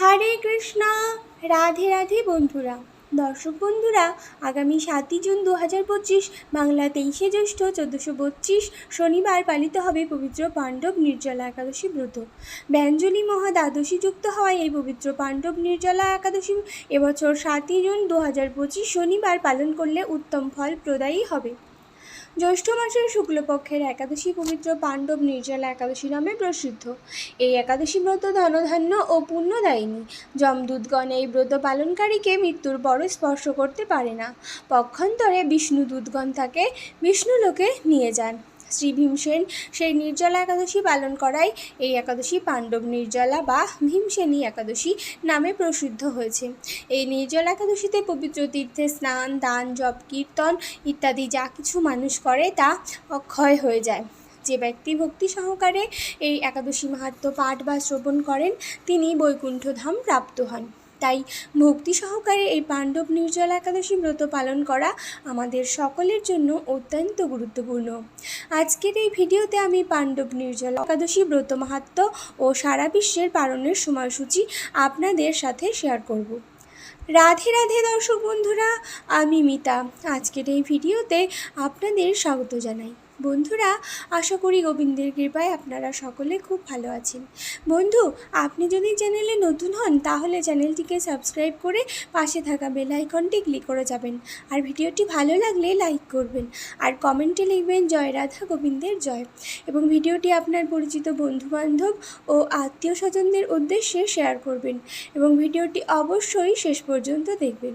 হরে কৃষ্ণা। রাধে রাধে বন্ধুরা। দর্শক বন্ধুরা, আগামী সাতই জুন দু হাজার পঁচিশ, বাংলা তেইশে জ্যৈষ্ঠ চোদ্দোশো বত্রিশ, শনিবার পালিত হবে পবিত্র পাণ্ডব নির্জলা একাদশী ব্রত। ব্যঞ্জলি মহা দ্বাদশী যুক্ত হওয়ায় এই পবিত্র পাণ্ডব নির্জলা একাদশী এবছর সাতই জুন দু হাজার পঁচিশ, শনিবার পালন করলে উত্তম ফল প্রদায়ী হবে। জ্যৈষ্ঠ মাসের শুক্লপক্ষের একাদশী পবিত্র পাণ্ডব নির্জলা একাদশী নামে প্রসিদ্ধ। এই একাদশী ব্রত ধনধান্য ও পুণ্যদায়িনী। যমদূতগণ এই ব্রত পালনকারীকে মৃত্যুর পরও স্পর্শ করতে পারে না। পক্ষান্তরে বিষ্ণু দূতগণ তাকে বিষ্ণুলোকে নিয়ে যান। শ্রী ভীমসেন সেই নির্জলা একাদশী পালন করায় এই একাদশী পাণ্ডব নির্জলা বা ভীমসেনী একাদশী নামে প্রসিদ্ধ হয়েছে। এই নির্জলা একাদশীতে পবিত্র তীর্থে স্নান, দান, জপ, কীর্তন ইত্যাদি যা কিছু মানুষ করে তা অক্ষয় হয়ে যায়। যে ব্যক্তি ভক্তি সহকারে এই একাদশী মাহাত্ম্য পাঠ বা শ্রবণ করেন, তিনি বৈকুণ্ঠধাম প্রাপ্ত হন। তাই ভক্তি সহকারে এই পাণ্ডব নির্জলা একাদশী ব্রত পালন করা আমাদের সকলের জন্য অত্যন্ত গুরুত্বপূর্ণ। আজকের এই ভিডিওতে আমি পাণ্ডব নির্জলা একাদশী ব্রত মাহাত্ম্য ও সারা বিশ্বের পালনের সময়সূচি আপনাদের সাথে শেয়ার করব। রাধে রাধে দর্শক বন্ধুরা, আমি মিতা। আজকের এই ভিডিওতে আপনাদের স্বাগত জানাই। বন্ধুরা, আশা করি গোবিন্দের কৃপায় আপনারা সকলে খুব ভালো আছেন। বন্ধু, আপনি যদি চ্যানেলে নতুন হন, তাহলে চ্যানেলটিকে সাবস্ক্রাইব করে পাশে থাকা বেল আইকনটি ক্লিক করে যাবেন। আর ভিডিওটি ভালো লাগলে লাইক করবেন। আর কমেন্টে লিখবেন, জয় রাধা, গোবিন্দের জয়। এবং ভিডিওটি আপনার পরিচিত বন্ধুবান্ধব ও আত্মীয় স্বজনদের উদ্দেশ্যে শেয়ার করবেন। এবং ভিডিওটি অবশ্যই শেষ পর্যন্ত দেখবেন।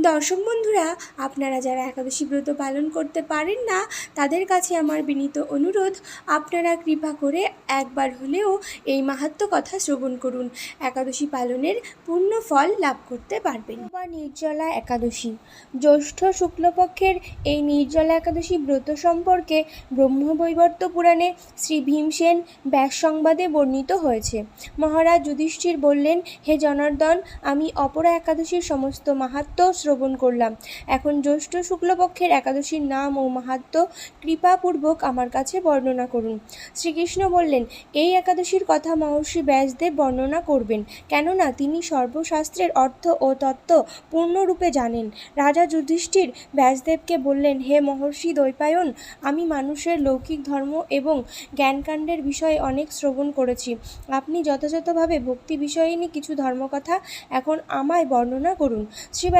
দর্শক বন্ধুরা, আপনারা যারা একাদশী ব্রত পালন করতে পারেন না, তাদের কাছে আমার বিনীত অনুরোধ, আপনারা কৃপা করে একবার হলেও এই মাহাত্ম কথা শ্রবণ করুন। একাদশী পালনের পূর্ণ ফল লাভ করতে পারবেন। বা নির্জলা একাদশী। জ্যৈষ্ঠ শুক্লপক্ষের এই নির্জলা একাদশী ব্রত সম্পর্কে ব্রহ্মবৈবর্ত পুরাণে শ্রী ভীমসেন ব্যাস সংবাদে বর্ণিত হয়েছে। মহারাজ যুধিষ্ঠির বললেন, হে জনার্দন, আমি অপরা একাদশীর সমস্ত মাহাত্ম শ্রবণ করলাম। এখন জ্যৈষ্ঠ শুক্লপক্ষের একাদশীর নাম ও মাহাত্ম কৃপাপূর্বক আমার কাছে বর্ণনা করুন। শ্রীকৃষ্ণ বললেন, এই একাদশীর কথা মহর্ষি ব্যাসদেব বর্ণনা করবেন, কেননা তিনি সর্বশাস্ত্রের অর্থ ও তত্ত্ব পূর্ণরূপে জানেন। রাজা যুধিষ্ঠির ব্যাসদেবকে বললেন, হে মহর্ষি দ্বৈপায়ন, আমি মানুষের লৌকিক ধর্ম এবং জ্ঞানকাণ্ডের বিষয়ে অনেক শ্রবণ করেছি। আপনি যথাযথভাবে ভক্তি বিষয়িনী কিছু ধর্মকথা এখন আমায় বর্ণনা করুন। শ্রী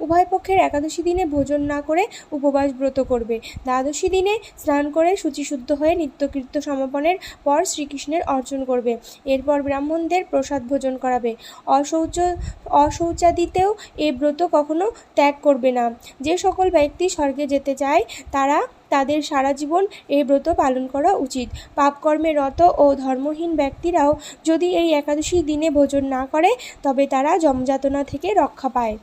উভয় পক্ষের একাদশী দিনে ভোজন না করে উপবাস ব্রত করবে। দ্বাদশী দিনে স্নান করে শুচিশুদ্ধ হয়ে নিত্যকৃত্য সমাপনের পর শ্রীকৃষ্ণের অর্জন করবে। এরপর ব্রাহ্মণদের প্রসাদ ভোজন করাবে। অশৌচ, অশৌচাদিতেও এ ব্রত কখনো ত্যাগ করবে না। যে সকল ব্যক্তি স্বর্গে যেতে চায়, তারা তাদের সারা জীবন এই ব্রত পালন করা উচিত। পাপকর্মে রত ও ধর্মহীন ব্যক্তিরাও যদি এই একাদশী দিনে ভোজন না করে, তবে তারা জমযাতনা থেকে রক্ষা পায়।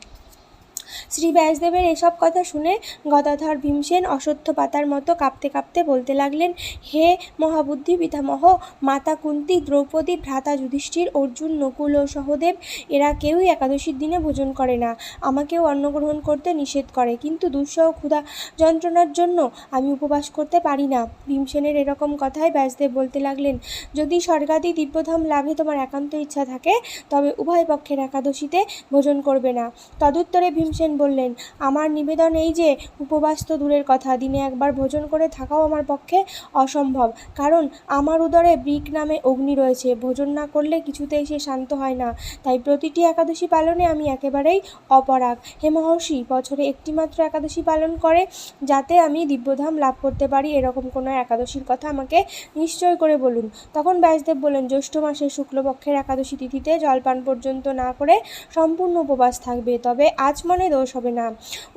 শ্রী ব্যাসদেবের এসব কথা শুনে গদাধর ভীমসেন অশ্বত্থ পাতার মতো কাঁপতে কাঁপতে বলতে লাগলেন, হে মহাবুদ্ধি পিতামহ, মাতা কুন্তি, দ্রৌপদী, ভ্রাতা যুধিষ্ঠির, অর্জুন, নকুল ও সহদেব, এরা কেউই একাদশীর দিনে ভোজন করে না। আমাকেও অন্ন গ্রহণ করতে নিষেধ করে, কিন্তু দুঃসহ ক্ষুধা যন্ত্রণার জন্য আমি উপবাস করতে পারি না। ভীমসেনের এরকম কথায় ব্যাসদেব বলতে লাগলেন, যদি স্বর্গাদি দিব্যধাম লাভে তোমার একান্ত ইচ্ছা থাকে, তবে উভয় পক্ষের একাদশীতে ভোজন করবে না। তদুত্তরে ভীমসেন বললেন, আমার নিবেদন এই যে, উপবাস তো দূরের কথা, দিনে একবার ভোজন করে থাকাও আমার পক্ষে অসম্ভব। কারণ আমার উদরে ব্রিক নামে অগ্নি রয়েছে, ভোজন না করলে কিছুতেই সে শান্ত হয় না। তাই প্রতিটি একাদশী পালনে আমি একেবারেই অপরাগ। হে মহর্ষি, বছরে একটিমাত্র একাদশী পালন করে, যাতে আমি দিব্যধাম লাভ করতে পারি, এরকম কোনো একাদশীর কথা আমাকে নিশ্চয় করে বলুন। তখন ব্যাসদেব বললেন, জ্যৈষ্ঠ মাসের শুক্লপক্ষের একাদশী তিথিতে জলপান পর্যন্ত না করে সম্পূর্ণ উপবাস থাকবে, তবে আচমনে দোষ হবে না।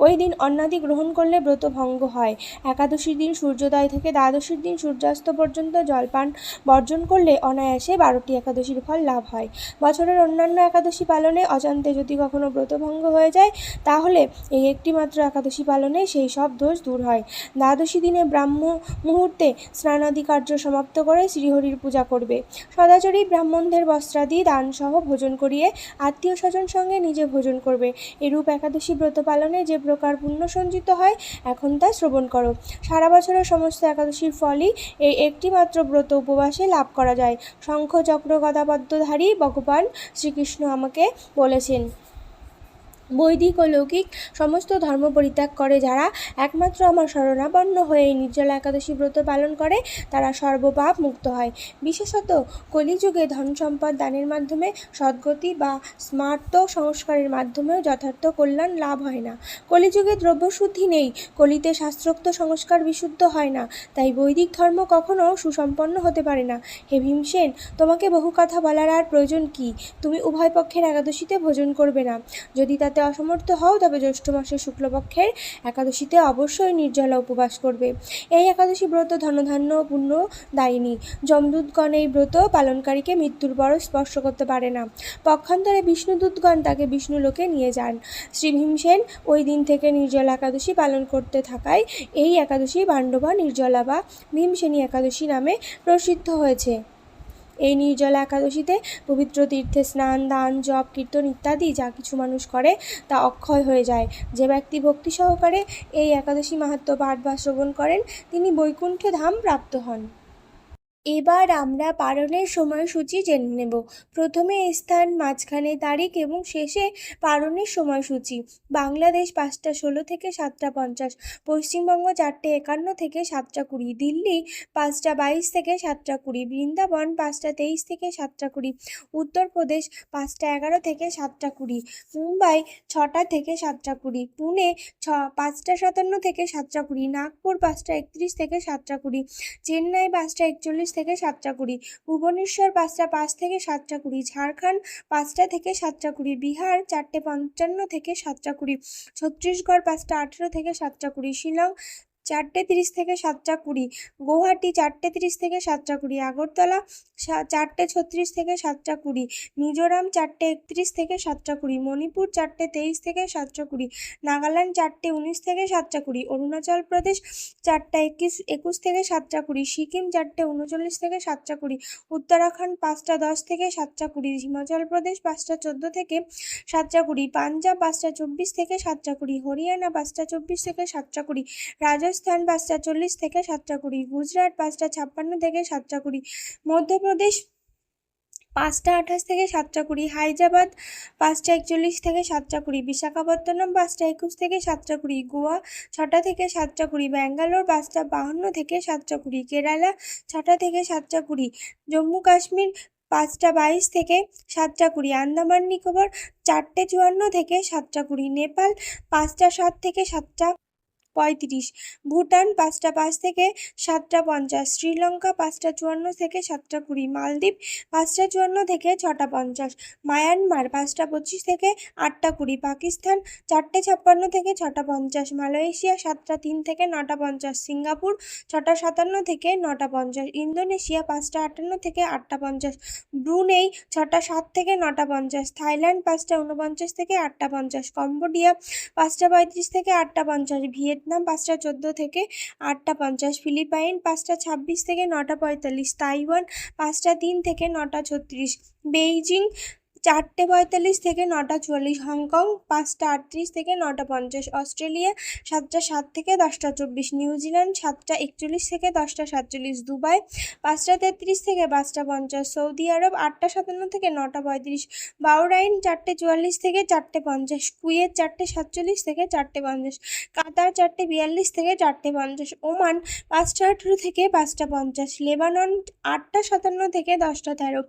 ওই দিন অন্নাদি গ্রহণ করলে ব্রত ভঙ্গ হয়। একাদশীর দিন সূর্যোদয় থেকে দ্বাদশীর দিন সূর্যাস্ত পর্যন্ত জলপান বর্জন করলে অনায়াসে বারোটি একাদশীর ফল লাভ হয়। বছরের অন্যান্য একাদশী পালনে অজান্তে যদি কখনো ব্রতভঙ্গ হয়ে যায়, তাহলে এই একটি মাত্র একাদশী পালনে সেই সব দোষ দূর হয়। দ্বাদশী দিনে ব্রাহ্ম মুহূর্তে স্নানাদি কার্য সমাপ্ত করে শ্রীহরির পূজা করবে। সদাচরী ব্রাহ্মণদের বস্ত্রাদি, দানসহ ভোজন করিয়ে আত্মীয় স্বজন সঙ্গে নিজে ভোজন করবে। এরূপ একাদশী ব্রত পালনে যে প্রকার পুণ্য সঞ্চিত হয়, এখন তা শ্রবণ করো। সারা বছরের সমস্ত একাদশীর ফলই এই একটিমাত্র ব্রত উপবাসে লাভ করা যায়। শঙ্খ, চক্র, গদাপদ্মধারী ভগবান শ্রীকৃষ্ণ আমাকে বলেছেন বৈদিক ও লৌকিক সমস্ত ধর্ম পরিত্যাগ করে যারা একমাত্র আমার শরণাপন্ন হয়ে নির্জলা একাদশী ব্রত পালন করে, তারা সর্বপাপ মুক্ত হয়। বিশেষত কলিযুগে ধন সম্পদ দানের মাধ্যমে সদ্গতি বা স্মার্ত সংস্কারের মাধ্যমেও যথার্থ কল্যাণ লাভ হয় না। কলিযুগে দ্রব্যশুদ্ধি নেই, কলিতে শাস্ত্রোক্ত সংস্কার বিশুদ্ধ হয় না, তাই বৈদিক ধর্ম কখনো সুসম্পন্ন হতে পারে না। হে ভীমসেন, তোমাকে বহু কথা বলার আর প্রয়োজন কি? তুমি উভয় পক্ষের একাদশীতে ভোজন করবে না। যদি তাতে অসমর্থ হও তবে জ্যৈষ্ঠ মাসের শুক্লপক্ষের একাদশীতে অবশ্যই নির্জলা উপবাস করবে। এই একাদশী ব্রত ধনধান্য, পুণ্য, দায়িনী। যমদূতগণ এই ব্রত পালনকারীকে মৃত্যুর পরও স্পর্শ করতে পারে না। পক্ষান্তরে বিষ্ণুদূতগণ তাকে বিষ্ণুলোকে নিয়ে যান। শ্রী ভীমসেন ওই দিন থেকে নির্জলা একাদশী পালন করতে থাকায় এই একাদশী পাণ্ডবা নির্জলা বা ভীমসেনী একাদশী নামে প্রসিদ্ধ হয়েছে। এই নির্জলা একাদশীতে পবিত্র তীর্থে স্নান, দান, জপ, কীর্তন ইত্যাদি যা কিছু মানুষ করে তা অক্ষয় হয়ে যায়। যে ব্যক্তি ভক্তি সহকারে এই একাদশী মাহাত্ম পাঠ বা শ্রবণ করেন, তিনি বৈকুণ্ঠ ধাম প্রাপ্ত হন। এবার আমরা পালনের সময়সূচি জেনে নেব। প্রথমে স্থান, মাঝখানে তারিখ এবং শেষে পালনের সময়সূচি। বাংলাদেশ পাঁচটা ষোলো থেকে সাতটা পঞ্চাশ, পশ্চিমবঙ্গ চারটে একান্ন থেকে সাতটা কুড়ি, দিল্লি পাঁচটা বাইশ থেকে সাতটা কুড়ি, বৃন্দাবন পাঁচটা তেইশ থেকে সাতটা কুড়ি, উত্তরপ্রদেশ পাঁচটা এগারো থেকে সাতটা কুড়ি, মুম্বাই ছটা থেকে সাতটা কুড়ি, পুনে ছ, পাঁচটা সাতান্ন থেকে সাতটা কুড়ি, নাগপুর পাঁচটা একত্রিশ থেকে সাতটা কুড়ি, চেন্নাই পাঁচটা একচল্লিশ থেকে সাতটা কুড়ি, ভুবনেশ্বর পাঁচটা পাঁচ থেকে সাতটা কুড়ি, ঝাড়খণ্ড পাঁচটা থেকে সাতটা কুড়ি, বিহার চারটে পঞ্চান্ন থেকে সাতটা কুড়ি, ছত্তিশগড় পাঁচটা আঠেরো থেকে সাতটা কুড়ি, শিলং চারটে তিরিশ থেকে সাতটা কুড়ি গৌহাটি চারটে তিরিশ থেকে সাতটা কুড়ি আগরতলা চারটে ছত্রিশ থেকে সাতটা কুড়ি মিজোরাম চারটে একত্রিশ থেকে সাতটা কুড়ি মণিপুর চারটে তেইশ থেকে সাতটা কুড়ি নাগাল্যান্ড চারটে উনিশ থেকে সাতটা কুড়ি অরুণাচল প্রদেশ চারটা একুশ একুশ থেকে সাতটা কুড়ি সিকিম চারটে উনচল্লিশ থেকে সাতটা কুড়ি উত্তরাখণ্ড পাঁচটা দশ থেকে সাতটা কুড়ি হিমাচল প্রদেশ পাঁচটা চোদ্দ থেকে সাতটা কুড়ি পাঞ্জাব পাঁচটা চব্বিশ থেকে সাতটা কুড়ি হরিয়ানা পাঁচটা চব্বিশ থেকে সাতটা কুড়ি রাজস্থান পাঁচটা চল্লিশ থেকে সাতটা কুড়ি গুজরাট পাঁচটা ছাপ্পান্ন থেকে সাতটা কুড়ি মধ্যপ্রদেশ পাঁচটা আঠাশ থেকে সাতটা কুড়ি হায়দ্রাবাদ পাঁচটা একচল্লিশ থেকে সাতটা কুড়ি বিশাখাপত্তনম পাঁচটা একুশ থেকে সাতটা কুড়ি গোয়া ছটা থেকে সাতটা কুড়ি ব্যাঙ্গালোর পাঁচটা বাহান্ন থেকে সাতটা কুড়ি কেরালা ছটা থেকে সাতটা কুড়ি জম্মু কাশ্মীর পাঁচটা বাইশ থেকে সাতটা কুড়ি আন্দামান নিকোবর চারটে চুয়ান্ন থেকে সাতটা কুড়ি নেপাল পাঁচটা সাত থেকে সাতটা পঁয়ত্রিশ। ভুটান পাঁচটা পাঁচ থেকে সাতটা পঞ্চাশ। শ্রীলঙ্কা পাঁচটা চুয়ান্ন থেকে সাতটা কুড়ি। মালদ্বীপ পাঁচটা চুয়ান্ন থেকে ছটা পঞ্চাশ। মায়ানমার পাঁচটা পঁচিশ থেকে আটটা কুড়ি। পাকিস্তান চারটে ছাপ্পান্ন থেকে ছটা পঞ্চাশ। মালয়েশিয়া সাতটা তিন থেকে নটা পঞ্চাশ। সিঙ্গাপুর ছটা সাতান্ন থেকে নটা পঞ্চাশ। ইন্দোনেশিয়া পাঁচটা আটান্ন থেকে আটটা পঞ্চাশ। ব্রুনেই ছটা সাত থেকে নটা পঞ্চাশ। থাইল্যান্ড পাঁচটা উনপঞ্চাশ থেকে আটটা পঞ্চাশ। কম্বোডিয়া পাঁচটা পঁয়ত্রিশ থেকে আটটা পঞ্চাশ। ভিয়েতনাম, পাঁচটা চোদ্দ থেকে আটটা পঞ্চাশ, ফিলিপাইন পাঁচটা ছাব্বিশ থেকে নটা পঁয়তাল্লিশ, তাইওয়ান পাঁচটা তিন থেকে নটা ছত্রিশ, বেইজিং চারটে পঁয়তাল্লিশ থেকে নটা চুয়াল্লিশ হংকং, পাঁচটা আটত্রিশ থেকে নটা পঞ্চাশ অস্ট্রেলিয়া, সাতটা সাত থেকে দশটা চব্বিশ নিউজিল্যান্ড, সাতটা একচল্লিশ থেকে দশটা সাতচল্লিশ দুবাই, পাঁচটা তেত্রিশ থেকে পাঁচটা পঞ্চাশ সৌদি আরব, আটটা সাতান্ন থেকে নটা পঁয়ত্রিশ বাউরাইন চারটে চুয়াল্লিশ থেকে চারটে পঞ্চাশ কুয়েত, চারটে সাতচল্লিশ থেকে চারটে পঞ্চাশ কাতার, চারটে বিয়াল্লিশ থেকে চারটে পঞ্চাশ ওমান, পাঁচটা আঠেরো থেকে পাঁচটা পঞ্চাশ লেবানন, আটটা সাতান্ন থেকে দশটা তেরো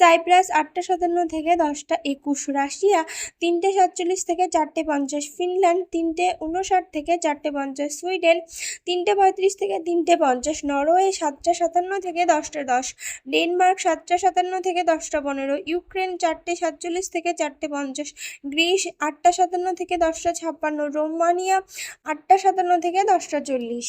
সাইপ্রাস, আটটা সাতান্ন থেকে দশটা একুশ, রাশিয়া তিনটে সাতচল্লিশ থেকে চারটে পঞ্চাশ, ফিনল্যান্ড তিনটে উনষাট থেকে চারটে পঞ্চাশ, সুইডেন তিনটে পঁয়ত্রিশ থেকে তিনটে পঞ্চাশ, নরওয়ে সাতটা সাতান্ন থেকে দশটা দশ, ডেনমার্ক সাতটা সাতান্ন থেকে দশটা পনেরো, ইউক্রেন চারটে সাতচল্লিশ থেকে চারটে পঞ্চাশ, গ্রিস আটটা সাতান্ন থেকে দশটা ছাপ্পান্ন, রোমানিয়া আটটা সাতান্ন থেকে দশটা চল্লিশ।